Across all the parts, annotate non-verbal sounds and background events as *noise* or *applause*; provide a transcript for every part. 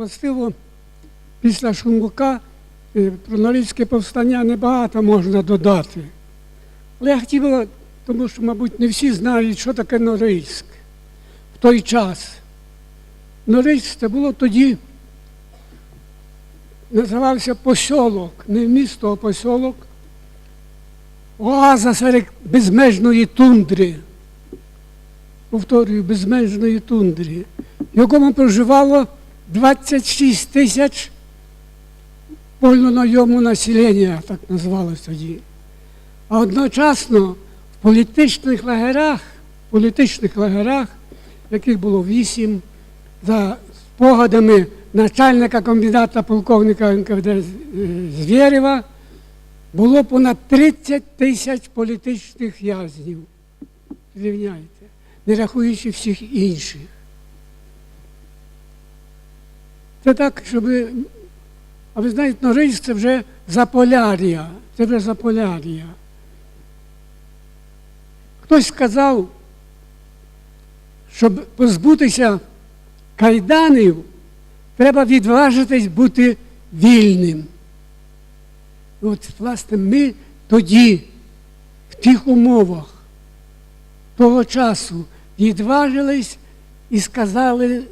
Властиво, після Шумука е, про Норильське повстання небагато можна додати. Але я хотів, би, тому що, мабуть, не всі знають, що таке Норильськ в той час. Норильськ це було тоді, називався посьолок, не місто, а посьолок. Оаза серед безмежної тундри. Повторюю, безмежної тундри, в якому проживало 26 тисяч вольнонайому населення, так називалось тоді. А одночасно в політичних лагерах, політичних лагерах, яких було вісім, за спогадами начальника комбіната полковника НКВД е, Звєрєва, було понад 30 тисяч політичних в'язнів. Рівняйте, не рахуючи всіх інших. Це так, щоб. А ви знаєте, Норильськ це вже Заполяр'я. Це вже Заполяр'я. Хтось сказав, щоб позбутися кайданів, треба відважитись бути вільним. От, власне, ми тоді, в тих умовах того часу, відважились і сказали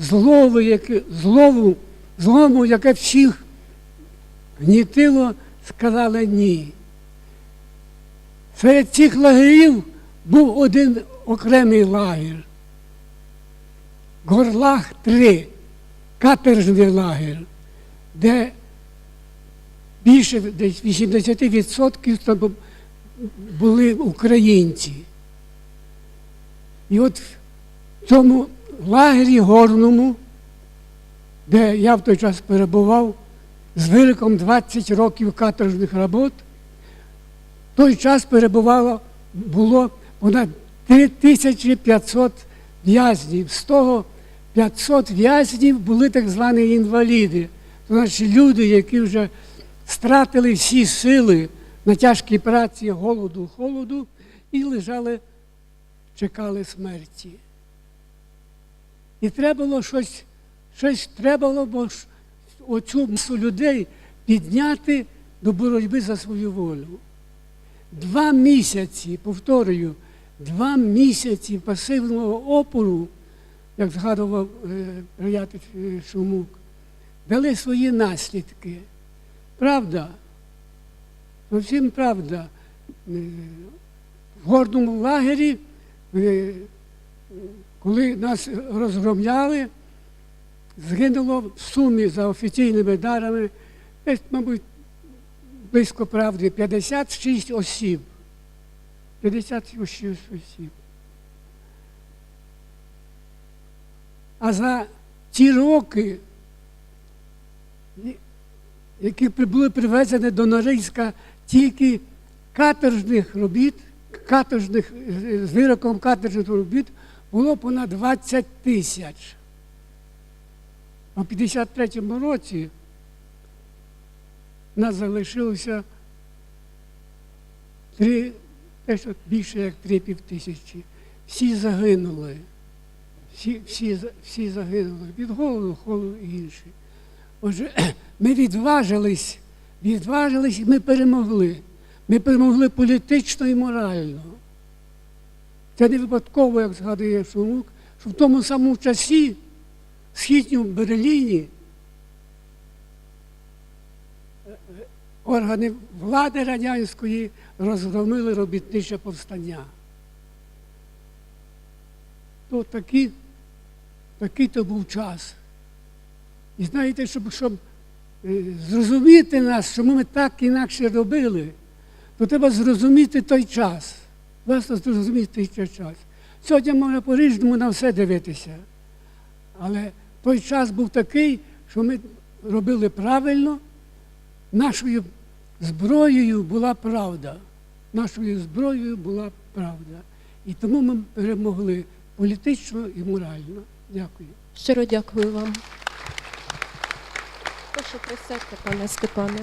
злову, яке, злову, злому, яке всіх гнітило, сказали ні. Серед цих лагерів був один окремий лагер. Горлах 3, каторжний лагер, де більше десь 80% там були українці. І от в цьому лагері горному, де я в той час перебував, з вироком 20 років каторжних робот, в той час перебувало було понад 3500 в'язнів. З того 500 в'язнів були так звані інваліди. Значить люди, які вже стратили всі сили на тяжкій праці, голоду, холоду і лежали, чекали смерті. І треба було щось, щось треба було оцю масу людей підняти до боротьби за свою волю. Два місяці, повторюю, два місяці пасивного опору, як згадував приятель е, Шумук, дали свої наслідки. Правда, зовсім правда. Е, В гордому лагері, е, коли нас розгромляли, згинуло в сумі за офіційними даними, десь, мабуть, близько правди, 56 осіб. 56 осіб. А за ті роки, які були привезені до Норильська тільки каторжних робіт, каторжних, е, з вироком каторжних робіт було понад 20 тисяч. В 53-му році нас залишилося три, більше як три півтисячі. Всі загинули. Всі, всі, всі загинули від голоду, холоду і інше. Отже, *clears throat* ми відважились, відважились і ми перемогли. Ми перемогли політично і морально. Це не випадково, як згадує Шумук, що в тому самому часі, в східньому Берліні, органи влади радянської розгромили робітниче повстання. То такий, такий то був час. І знаєте, щоб, щоб е, зрозуміти нас, що ми так інакше робили, то треба зрозуміти той час. Власне, зрозуміти той час. Сьогодні можна по-різному на все дивитися. Але той час був такий, що ми робили правильно, нашою зброєю була правда. Нашою зброєю була правда. І тому ми перемогли політично і морально. Дякую. Щиро дякую вам. Прошу присядьте, пане Степане.